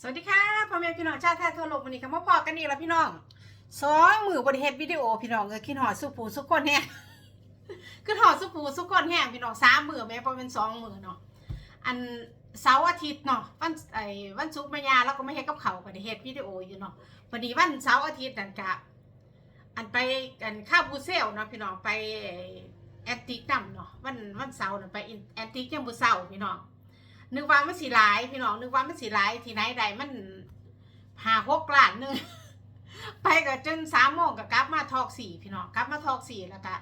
สวัสดีค่ะพ่อแม่พี่น้องชาติไทยทั่วโลกวันนี้ก็มาพอกันอีกแล้วพี่น้องสองมือบริเฮ็ดวิดีโอพี่น้องเออคิดหอดสุปูสุกคนแห้งคิดหอดสุปูสุกคนแห้งพี่น้องสามมือแม่พอเป็นสองมือเนาะอันเสาร์อาทิตย์เนาะวันไอ้วันศุกร์มายาเราก็ไม่เฮ็ดกับเขาวก็ได้เฮ็ดวิดีโออยู่เนาะวันนี้วันเสาร์อาทิตย์นั่นกะอันไปอันข้าวบูเซลเนาะพี่น้องไปแอนติกนํเนาะวันวันเสาร์น่ะไปแอนติกยังบูเซาพี่น้อง นึกว่ามันสีหลายพี่น้องนึกว่ามันสีหลายที่ไหนใดมันหาหกล้านหนึ่งไปกับจนสามโมงก็กลับมาทอกสี่พี่น้องกลับมาทอกสี่แล้วก็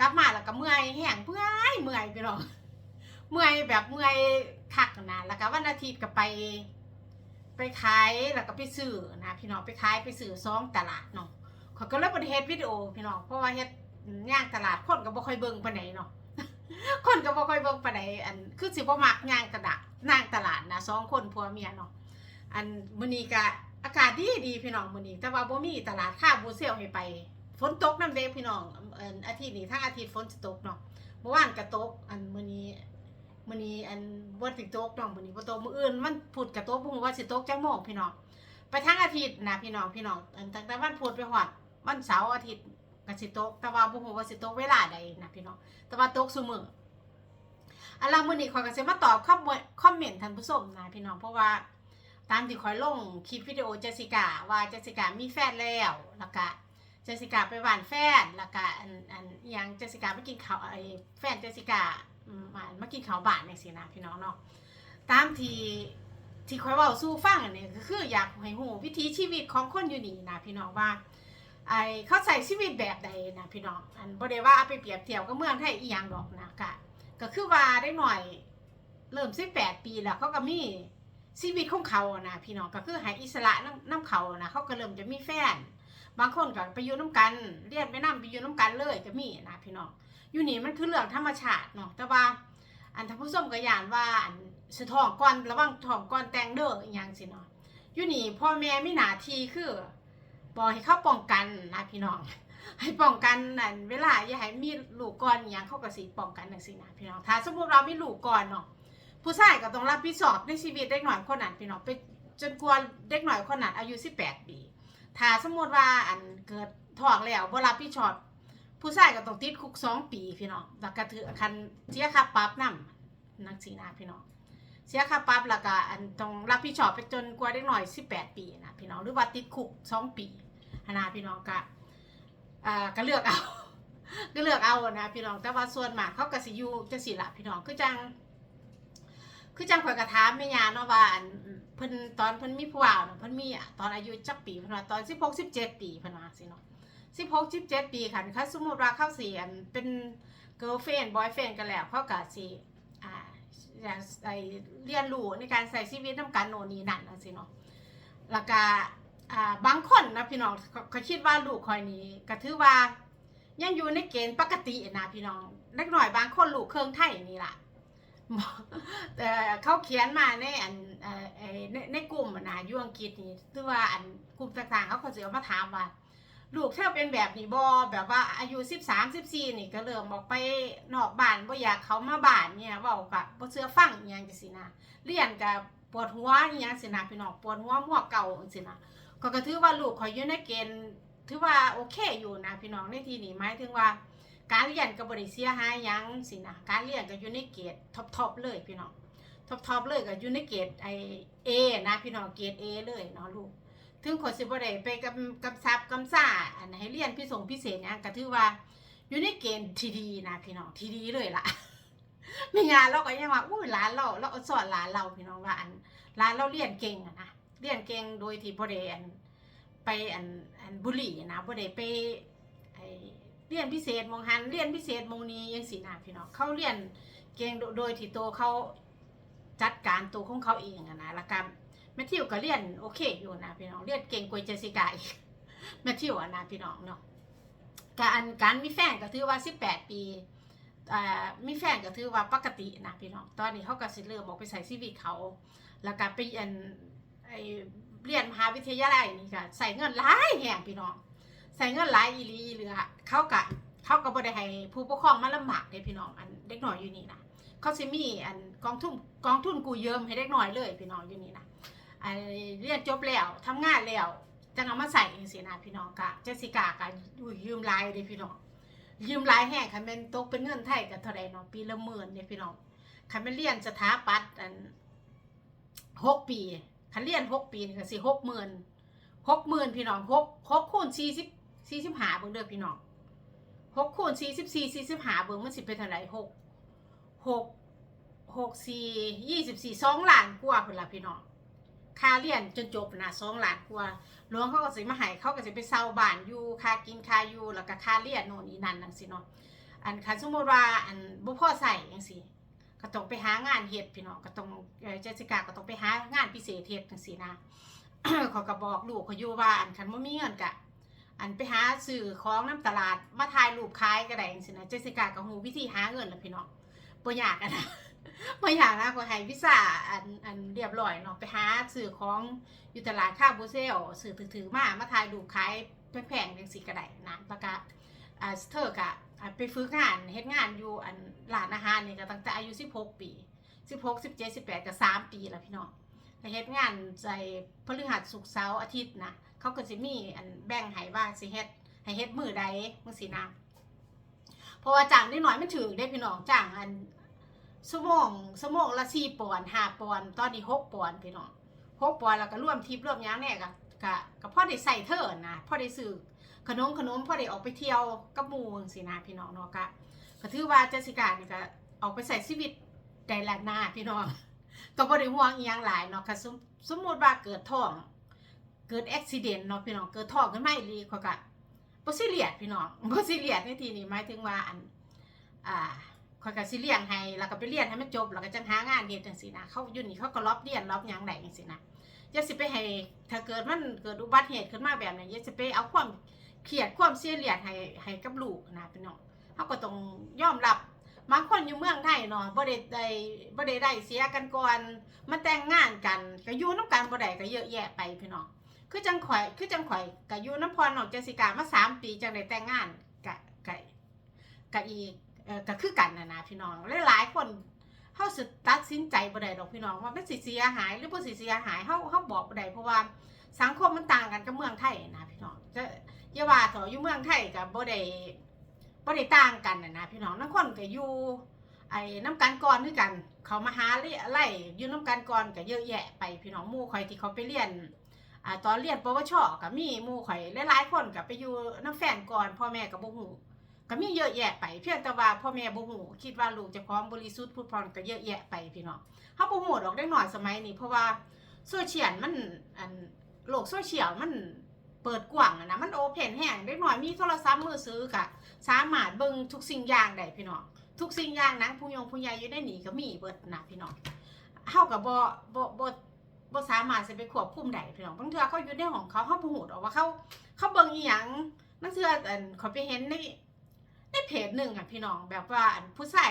กลับมาแล้วก็เมื่อยแห้งเมื่อยเมื่อยพี่น้องเมื่อยแบบเมื่อยคักนะแล้วก็วันอาทิตย์ก็ไป ไปขายแล้วก็ไปซื้อนะพี่น้องไปขายไปซื้อซองตลาดเนาะเขาก็เลยบริเฮ็ดวิดีโอพี่น้องเพราะว่าเฮ็ดย่างตลาดคนก็บ่ค่อยเบิ่งปานไหนเนาะ คนก็บ่ค่อยเบิ่งปานใดอันคือสิบ่มักย่างกระดะนางตลาดนะสองคนผัวเมียเนาะอันมื้อนี้ก็อากาศดีดีพี่น้องมื้อนี้แต่ว่าบ่มีตลาดค่าบูเซลให้ไปฝนตกนำเด้พี่น้องอันอาทิตย์นี้ทั้งอาทิตย์ฝนจะตกเนาะเมื่อวานก็ตกอันมื้อนี้มื้อนี้อันบ่ถึงตกเนาะมื้อนี้บ่ตกมื้ออื่นมันพุธก็ตกบ่ฮู้ว่าสิตกจักโมงพี่น้องไปทั้งอาทิตย์นะพี่น้องพี่น้องอันตั้งแต่วันพุธไปฮอดวันเสาร์อาทิตย์ กสิโตกแต่ว่าบ่ฮู้ว่าสิโตกเวลาใดนะพี่น้องแต่ว่าโตกซุมื้ออันละมื้อนี้ขอยก็สิมาตอบคอมเมนต์คอมเมนต์ท่านผู้ชมนะพี่น้องเพราะว่าตามที่ขอยลงคลิปวิดีโอเจสิกาว่าเจสิกามีแฟนแล้วแล้วก็เจสิกาไปหวานแฟนแล้วก็อันอันยังเจสิกาไปกินข้าวไอ้แฟนเจสิกาอมามากินข้าวบ้านจังซี่นะพี่น้องเนาะตามที่ที่ขอยเว้าสู่ฟังอันนี้ก็คืออยากให้ฮู้วิถีชีวิตของคนอยู่นี่นะพี่น้องว่า ไอเขาใส่ชีวิตแบบใดนะพี่น้องอันบ่ได้ว่าเอาไปเปรียบเทียบกับเมืองไทยอีหยังดอกนะกะก็คือว่าได้หน่อยเริ่มสิบแปดปีแล้วเขาก็มีชีวิตของเขานะพี่น้องก็คือหายอิสระน้ำน้ำเขานะเขาก็เริ่มจะมีแฟน บางคนก็ไปอยู่น้ำกันเรียนไปนํไปอยู่น้ำกันเลยก็มีนะพี่น้องอยู่นี่มันคือเรื่องธรรมชาติเนาะแต่ว่าอันท่านผู้ชมก็ยานว่าอันสะท้องก่อนระว่างท้องก่อนแต่งเด้ออหยังสิเนาะอยู่นี่พ่อแม่มีหน้าที่คือ บอกให้เขาป้องกันนะพี่น้อง ให้ป้องกันนั่นเวลาอย่าให้มีลูกก่อนอย่างเขาก็สิป้องกันจังซี่นะพี่น้องถ้าสมมติเรามีลูกก่อนเนาะผู้ชายก็ต้องรับผิดชอบในชีวิตเด็กหน่อยคนนั้นพี่น้องไปจนกว่าเด็กหน่อยคนนั้นอายุ18ปีถ้าสมมติว่าอันเกิดท้องแล้วบ่รับผิดชอบผู้ชายก็ต้องติดคุกสองปีพี่น้องแล้วก็ถือคันเสียค่าปรับนำนักสีนาพี่น้องเสียค่าปรับแล้วก็อันต้องรับผิดชอบไปจนกว่าเด็กหน่อย 18 ปีนะพี่น้องหรือว่าติดคุกสองปี หั้นนะพี่น้องก็อ่าก็เลือกเอาก็เลือกเอานะพี่น้องแต่ว่าส่วนมากเขาก็สิยูจังซี่ล่ะพี่น้องคือจังคือจังข่อยกระถามแม่ยาเนาะว่าอันเพิ่นตอนเพิ่นมีผู้บ่าวเนาะเพิ่นมีอะตอนอายุจักปีเพิ่นว่าตอน16 17ปีเพิ่นว่าสิเนาะ16 17ปีค่ะคันสมมติว่าเข้าเสิอันเป็น girlfriend boyfriend กันแล้วเขาก็สิอ่าอยากไอเรียนรู้ในการใช้ชีวิตนำกันโนนีนั่นจังซี่เนาะแล้วก็ อ่าบางคนนะพี่น้องเขาเขาคิดว่าลูกคอยนี้ก็ถือว่า ยังอยู่ในเกณฑ์ปกตินะพี่น้องเล็กหน่อยบางคนลูกเครื่องไทยนี่ล่ะแต่เขาเขียนมาในอันในในกลุ่มนะยุ่อังกฤษนี่คือว่าอันกลุ่มต่างๆเขาก็จะเอามาถามว่าลูกเธอเป็นแบบนี้บ่แบบว่าอายุสิบสามสิบสี่นี่ก็เริ่มออกไปนอกบ้านบ่อยากเขามาบ้านเนี่ยเว้ากับบ่เชื่อฟังอหยังจังซี่นะเรียนกับปวดหัวอหยังสินะพี่น้องปวดหัวหัวเก่าจังซี่นะ ก็ก็ถือว่าลูกข่อยอยู่ในเกณฑ์ถือว่าโอเคอยู่นะพี่น้องในที่นี้หมายถึงว่า การเรียนก็บ่ได้เสียหายหยังสินะการเรียนก็อยู่ในเกรดท็อปๆเลยพี่น้องท็อปๆเลยก็อยู่ในเกรดไอเอนะพี่น้องเกรดเอเลยเนาะลูกถึงคนสิบ่ได้ไปกำกำซับกำซ่าอันให้เรียนพิเศษพิเศษหยังก็ถือว่าอยู่ในเกณฑ์ที่ดีนะพี่น้องที่ดีเลยล่ะมีงานเราก็ยังว่าอุ้ยหลานเราเราสอนหลานเราพี่น้องว่าอันหลานเราเรียนเก่งอะนะ เรียนเก่งโดยที่บ่ได้อันไปอันอันบุหรี่นะบ่ได้ไปไอเรียนพิเศษมองหันเรียนพิเศษมองนี้ยังสินะพี่น้องเขาเรียนเก่งโดยที่โตวเขาจัดการตัวของเขาเองนะล้วก็แมทธิวก็เรียนโอเคอยู่นะพี่น้องเรียนเก่งกว่าเจสิกาอีกแมทธิวนะพี่น้องเนาะการการมีแฟนก็ถือว่า 18 ปีอ่ามีแฟนก็ถือว่าปกตินะพี่น้องตอนนี้เขาก็สิเริ่มออกไปใช้ชีวิตเขา แล้วก็ไปอัน ไอเรียนมหาวิทยาลัยนี่ก็ใส่เงินหลายแห่งพี่น้องใส่เงินหลายอีลีเหลือเขากะเขาก็บ่ได้ให้ผู้ปกครองมาลำบากเด้พี่น้องอันเด็กหน้อยอยู่นี่นะเขาสิมีอันกองทุนกองทุนกู้ยืมให้เด็กหน้อยเลยพี่น้องอยู่นี่นะไอเรียนจบแล้วทำงานแล้วจังเอามาใส่เองสินะพี่น้องกะเจสิกากะยืมลายเลยพี่น้องยืมลายแห่งคันเป็นตกเป็นเงินไทยกับเท่าไรเนาะปีละหมื่นเนี่ยพี่น้องคันเป็นเรียนสถาปัตย์อันหกปี คันเรียนหกปีนี่ก็สิหกหมื่นหกหมื่นพี่น้องหกหกคูณสี่สิบสี่สิบห้าเบิ่งเด้อพี่น้องหกคูณสี่สิบสี่สี่สิบห้าเบิ่งมันสิเป็นเท่าไหร่หกหกหกสี่ยี่สิบสี่สองล้านกว่าเพิ่นละพี่น้องค่าเรียนจนจบนะสองล้านกว่าหลวงเขาก็สิมาให้เขาก็สิไปเซาบ้านอยู่ค่ากินค่าอยู่แล้วก็ค่าเรียนโน่นนี่นั่นจังซี่เนาะอันคันสมมติว่าอันบ่พอใส่จังซี่ ก็ต้องไปหางานเฮ็ดพี่น้องก็ต้องเจสิก้าก็ต้องไปหางานพิเศษเฮ็ดจังซี่นะเขาก็บอกลูกเขาอยู่ว่าอันคันบ่มีเงินก็อันไปหาซื้อของน้ำตลาดมาถ่ายรูปขายก็ได้จังซี่นะเจสิก้าก็ฮู้วิธีหาเงินแล้วพี่น้องบ่ยากอะนะบ่อยากนะก็ให้วิซ่าอันอันเรียบร้อยเนาะไปหาซื้อของอยู่ตลาดค่าบูเซลซื้อถือๆมามาถ่ายรูปขายแพงๆจังซี่ก็ได้นะแล้วก็อ่าเธอก็ อ่าไปฝึกงานเฮ็ดงานอยู่อันร้านอาหารนี่ก็ตั้งแต่อายุ 16 ปี 16 17 18ก็3ปีแล้วพี่น้องก็เฮ็ดงานใจพฤหัสศุกร์เสาร์อาทิตย์นะเขาก็สิมีอันแบ่งให้ว่าสิเฮ็ดให้เฮ็ดมือใดมื้อสินะเพราะว่าจ้างนิดหน่อยมันถือได้พี่น้องจ้างอันสมองสมองละสี่ปอนด์ห้าปอนตอนนี้หกปอนพี่น้องหกปอนแล้วก็ร่วมทิปร่วมยังเนี่ยก็ก็ก็พ่อได้ใส่เธอนะพ่อได้ซื้อ ขนมขนมพ่อได้ออกไปเที่ยวกับหมู่จังซี่นะพี่น้องเนาะก็ก็ถือว่าเจสิก้านี่ก็ออกไปใส่ชีวิตได้ละหน้าพี่น้องก็บ่ได้ห่วงอีหยังหลายเนาะค่ะสมสมมุติว่าเกิดท้อง เกิดอุบิเหตุเนาะพี่น้องเกิดท้องขึ้นมาอีหลีเขาก็บ่ซีเรียสพี่น้องบ่ซีเรียสในที่นี้หมายถึงว่าอันอ่าข่อยก็สิเลี้ยงให้แล้วก็ไปเรียนให้มันจบแล้วก็จังหางานเฮ็ดจังซี่นะเขาอยู่นี่เขาก็รอบเรียนรอบหยังได้จังซี่นะอย่าสิไปให้ถ้าเกิดมันเกิดอุบัติเหตุขึ้นมาแบบนั้นอย่าสิไปเอาความ เครียดความเสียเรียดให้ให้กับลูกนะพี่น้องเฮาก็ต้องยอมรับบางคนอยู่เมืองไทยเนาะบ่ได้ได้บ่ได้ได้เสียกันก่อนมาแต่งงานกันก็อยู่นํกันบ่ได้ก็เยอะแยะไปพี่น้องคือจังข่อยคือจังข่อยก็อยู่น้ำพรนองเจสิกามาสามปีจังได้แต่งงานกะกะกะอีกเออก็คือกันนะนะพี่น้องหลายๆคนเฮาสิตัดสินใจบ่ได้ดอกพี่น้องว่าเป็นสิเสียหายหรือบ่สิเสียหายเฮาเฮาบอกบ่ได้เพราะว่า สังคมมันต่างกันกับเมืองไทยนะพี่น้องจะอย่าว่าต่ออยู่เมืองไทยก็บ่ได้บ่ได้ต่างกันนะพี่น้องนังคนก็อยู่ไอ้น้ำกันก่อนคือกัน เขามาหาไล่อยู่น้ำกันก่อนก็เยอะแยะไปพี่น้องมู่ข่อยที่เขาไปเรียนอ่าตอนเรียนปวชก็มีมู่ข่อยหลายๆคนก็ไปอยู่น้ำแฟนก่อนพ่อแม่ก็บ่ฮู้ก็มีเยอะแยะไปเพียงแต่ว่าพ่อแม่บ่ฮู้คิดว่าลูกจะพร้อมบริสุทธิ์พุทธพรก็เยอะแยะไปพี่น้องเฮาบ่ฮู้ดอกได้หน่อยสมัยนี้เพราะว่าโซเชียลมันอัน โลกโซเชียลมันเปิดกว้างอะนะมันโอเพนแฮงได้หน่อยมีโทรศัพท์มือถือก็สามารถเบิ่งทุกสิ่งอย่างได้พี่น้องทุกสิ่งอย่างนะผู้ยงผู้ใหญ่อยู่ในนี้ก็มีเบิดนะพี่น้องเฮาก็บ่บ่บ่บ่สามารถสิไปควบคุมได้พี่น้องบางเทื่อเขาอยู่ในห้องเขาเฮาบ่ฮู้ดอกว่าเขาเขาเบิ่งอีหยังนั่นเทื่ออันเขาไปเห็นในในเพจหนึ่งอะพี่น้องแบบว่าผู้ใส่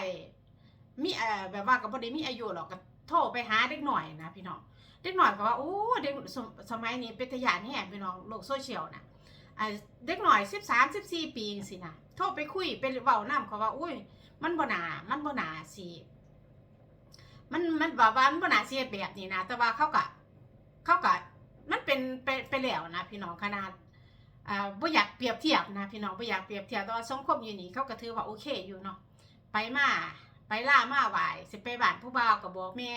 มีเอ่อแบบว่าก็บ่ได้มีอายุหรอกก็โทรไปหาเด็กหน่อยนะพี่น้อง เด็กหน่อยก็ว่าโอ้เด็กสมสมัยนี้เป็นตะยานแห่งพี่น้องโลกโซเชียลนะเด็กหน่อย 13 14 ปีสินะโทรไปคุยไปเว้านํเขาว่าอุ้ย มันบ่น่ามันบ่น่าสิมันมันแบบว่ามันบ่น่าสิเฮ็ดแบบนี้นะ แต่ว่าเขาก็เขาก็มันเป็นไปไปแล้วนะพี่น้องขนาดอ่าบ่อยากเปรียบเทียบนะพี่น้องบ่อยากเปรียบเทียบแต่ว่าสังคมอยู่นี่เขาก็ถือว่าโอเคอยู่เนาะไปมาไปล่ามาไหวสิไปบ้านผู้บ่าวก็บอกแม่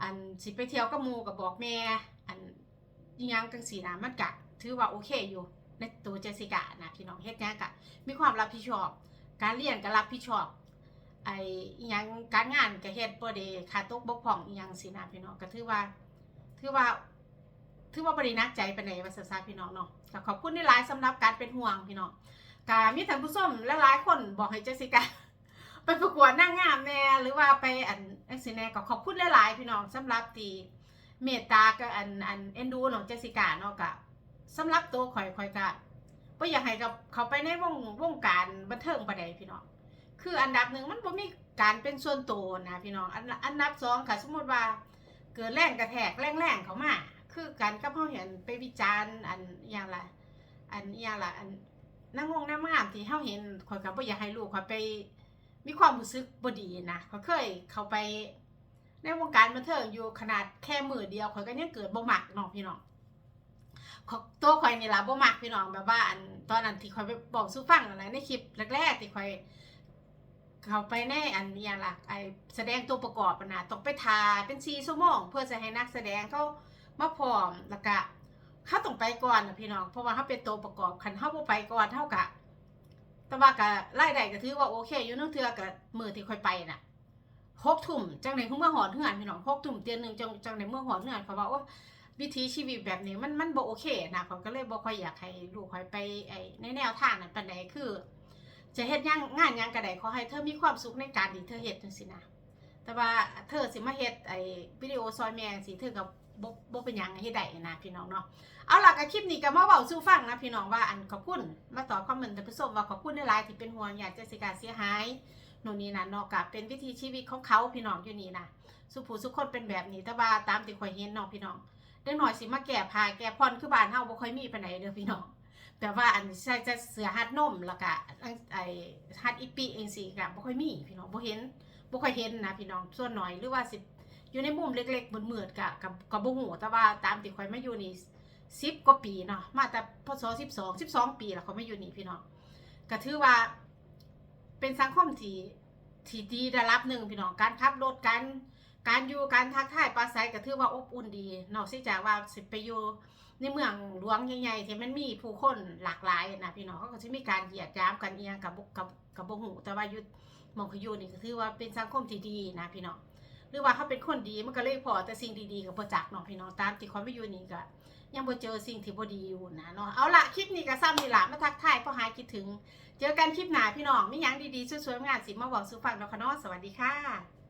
อันสิไปเที่ยวกับหมู่ก็บบอกแม่อันยังจังซี่นะมันก็ถือว่าโอเคอยู่ในตัวเจสิก้านะพี่น้องเฮ็ดงานก็มีความรับผิดชอบ การเรียนก็รับผิดชอบไอ้ยังการงานก็เฮ็ดบ่ได้ขาดตกบกพร่องอิหยังสินะพี่น้องก็ถือว่าถือว่าถือว่าบรินักใจไปไหนว่าซาพี่น้องเนาะขอบคุณที่หลายสำหรับการเป็นห่วงพี่น้องกามีท่านผู้ชมและหลายคนบอกให้เจสิกา ไปประกวดนางงามแน่หรือว่าไปอันอันสิแน่ก็ขอบคุณหลายๆพี่น้องสำหรับที่เมตตากับอันอันเอ็นดูน้องเจสิกาเนาะก็สำหรับตัวข่อยข่อยก็บ่อยากให้กับเขาไปในวงวงการบันเทิงปานใดพี่น้องคืออันดับหนึ่งมันบ่มีการเป็นส่วนตัวนะพี่น้องอันอันดับสองค่ะสมมติว่าเกิดแรงกระแทกแรงๆเขามาคือการกับเขาเห็นไปวิจารณ์อันอย่างละอันอย่างละอันนั่งงงน้ำงามที่เขาเห็นข่อยก็บ่อยากให้ลูกข่อยไป มีความรู้สึกบดีนะเขาเคยเขาไปในวงการบันเทิงอยู่ขนาดแค่มือเดียวข่อยก็ยังเกิดบ่มักเน้องพี่น้องขอตัวข่อยนี่ละบ่มักพี่น้องแบบว่าอันตอนนั้นที่ข่อยไปบอกสู้ฟังอะไรในคลิปแรกๆที่ข่อยเขาไปในอันนี้ยล่ะไอแสดงตัวประกอบนะต้องไปทาเป็นซีชั่วโมงเพื่อจะให้นักแสดงเขามาพร้อมแล้วก็เขาต้องไปก่อนนะพี่น้องเพราะว่าเขาเป็นตัวประกอบคันเขาบ่ไปก่อนเท่ากับ แต่ว่าก็ไล่ได้ก็ถือว่าโอเค อยู่นึงเทือกับมือที่ค่อยไปน่ะหกทุ่มจังในเมื่อหอนเหือนพี่น้องหกทุ่มเตียนหนึ่งจังจังในเมื่อหอนเหือนเขาว่าโอ้วิถีชีวิตแบบนี้มันมันบ่โอเคนะเขาก็เลยบ่ค่อยอยากให้ลูกค่อยไปไอในแนวทางนั้นปานใดคือ จะเฮ็ดหยังงานหยังก็ไดขอให้เธอมีความสุขในการที่เธอเฮ็ดจังซี่นะแต่ว่าเธอสิมาเฮ็ดไอ้วิดีโอซอยแม่สิเธอก็บ่ บ่เป็นหยังเฮ็ดได้นะพี่น้องเนาะเอาล่ะก็คลิปนี้ก็มาเว้าสู่ฟังนะพี่น้องว่าอันขอบคุณมาตอบคอมเมนต์ท่านผู้ชมว่าขอบคุณหลายๆที่เป็นห่วงอยากจะสิการเสียหายโน่นนี่นั่นเนาะก็เป็นวิถีชีวิตของเขาพี่น้องอยู่นี่นะสุผู้สุคนเป็นแบบนี้แต่ว่าตามที่ข่อยเห็นเนาะพี่น้องเด็กหน้อยสิมาแก่พาแก่พรคือบ้านเฮาบ่ค่อยมีปานใดเด้อพี่น้องแต่ว่าอันใส่จะเสือฮัดนมแล้วก็ไอฮัดอีปีเองสิก็บ่ค่อยมีพี่น้องบ่เห็นบ่ค่อยเห็นนะพี่น้องส่วนน้อยหรือว่าสิ อยู่ในมุมเล็กๆมืดๆก็ก็ก็บ่ฮู้แต่ว่าตามที่ข่อยมาอยู่นี่10กว่าปีเนาะมาแต่พศ12 12ปีแล้วเขาไมาอยู่นี่พี่น้องก็ถือว่า เป็นสังคมที่ที่ดีระดับหนึ่งพี่น้องการขับรถการการอยู่การทักทายปราศัยก็ถือว่าอบอุ่นดีนอกจากว่าสิไปอยู่ในเมืองหลวงใหญ่ๆที่มันมีผู้คนหลากหลายนะพี่น้องเขาก็จะมีการเหยียดยามกันเอียงกับกับกับบ่หูแต่ว่ายู่หมองเขยู่นี่ก็ถือว่าเป็นสังคมที่ดีนะพี่น้อง รือว่าเขาเป็นคนดีมันก็เลยพอแต่สิ่งดีๆกับประจักเนาะพี่น้องตามที่ควาไม่อยู่นี้ก็ยังบ่เจอสิ่งที่บ่ดีอยู่นะเนาะเอาละคลิปนี้ก็ซ้ำนี่ละมาทักทายพอหายคิดถึง เจอกันคลิปหน้าพี่น้องมีหยังดีๆสวยๆงานสิมาบอกสู่ฟังเนาะค่ะเนาะสวัสดีค่ะ